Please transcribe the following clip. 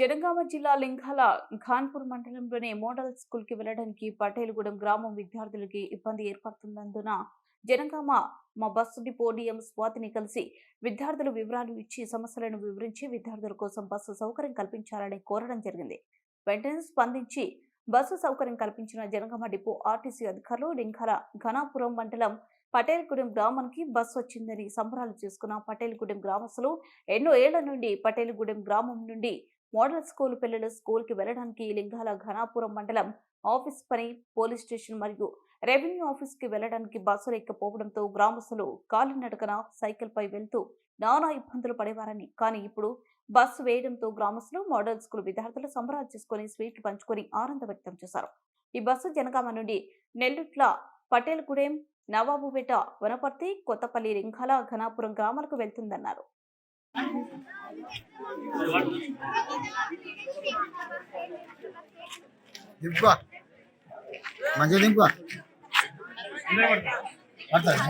జనగామ జిల్లా లింగాల ఖాన్పూర్ మండలంలోని మోడల్ స్కూల్కి వెళ్ళడానికి వెళ్ళడానికి పటేల్గూడెం గ్రామం విద్యార్థులకి ఇబ్బంది ఏర్పడుతున్నందున జనగామ మా బస్సు డిపో డిఎం స్వాతిని కలిసి విద్యార్థుల వివరాలు ఇచ్చి సమస్యలను వివరించి విద్యార్థుల కోసం బస్సు సౌకర్యం కల్పించాలని కోరడం జరిగింది. వెంటనే స్పందించి బస్సు సౌకర్యం కల్పించిన జనగామ డిపో ఆర్టీసీ అధికారులు లింగాల ఘనాపురం మండలం పటేల్గూడెం గ్రామానికి బస్సు వచ్చిందని సంబరాలు చేసుకున్న పటేల్గూడెం గ్రామస్తులు ఎన్నో ఏళ్ళ నుండి పటేల్గూడెం గ్రామం నుండి మోడల్ స్కూల్ పిల్లలు స్కూల్కి వెళ్ళడానికి లింగాల ఘనాపురం మండలం ఆఫీస్ పని పోలీస్ స్టేషన్ మరియు రెవెన్యూ ఆఫీస్కి వెళ్ళడానికి బస్సులు ఎక్కపోవడంతో గ్రామస్తులు కాలినడకన సైకిల్ పై వెళ్తూ నానా ఇబ్బందులు పడేవారని. కానీ ఇప్పుడు బస్సు వేయడంతో గ్రామస్తులు మోడల్ స్కూల్ విద్యార్థులు సంబరాలు చేసుకుని స్వీట్లు పంచుకొని ఆనందం వ్యక్తం చేశారు. ఈ బస్సు జనగామ నుండి నెల్లుట్ల పటేల్గూడెం నవాబుపేట వనపర్తి కొత్తపల్లి రింఘాల ఘనాపురం గ్రామాలకు వెళ్తుందన్నారు. దింపుకో మంచిగా దింపుకో పడతాడు